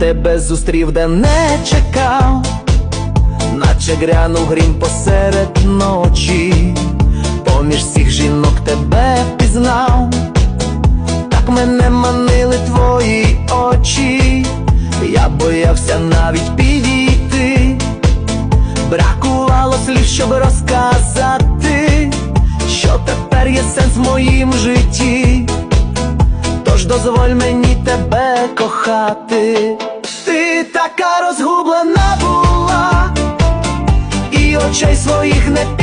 Тебе зустрів, де не чекав, наче грянув грім посеред ночі, поміж всіх жінок тебе пізнав, так мене манили твої очі, я боявся навіть підійти, бракувало слів, щоб розказати, що тепер є сенс в моїм житті. Дозволь мені тебе кохати. Ти така розгублена була, і очей своїх не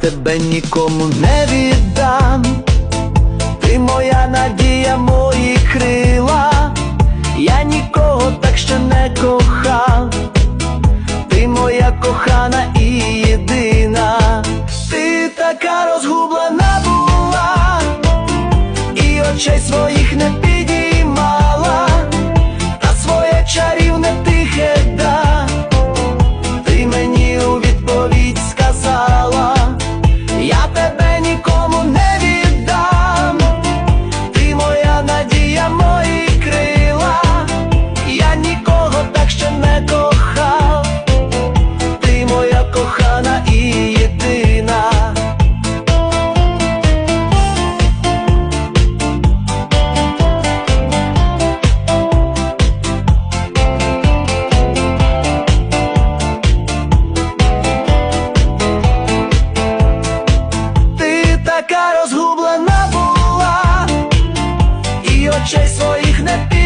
тебе нікому не віддам, ти моя надія, мої крила, я нікого так ще не кохав, ти моя кохана і єдина, ти така розгублена була. І очей своїх не розгублена була, і очей своїх не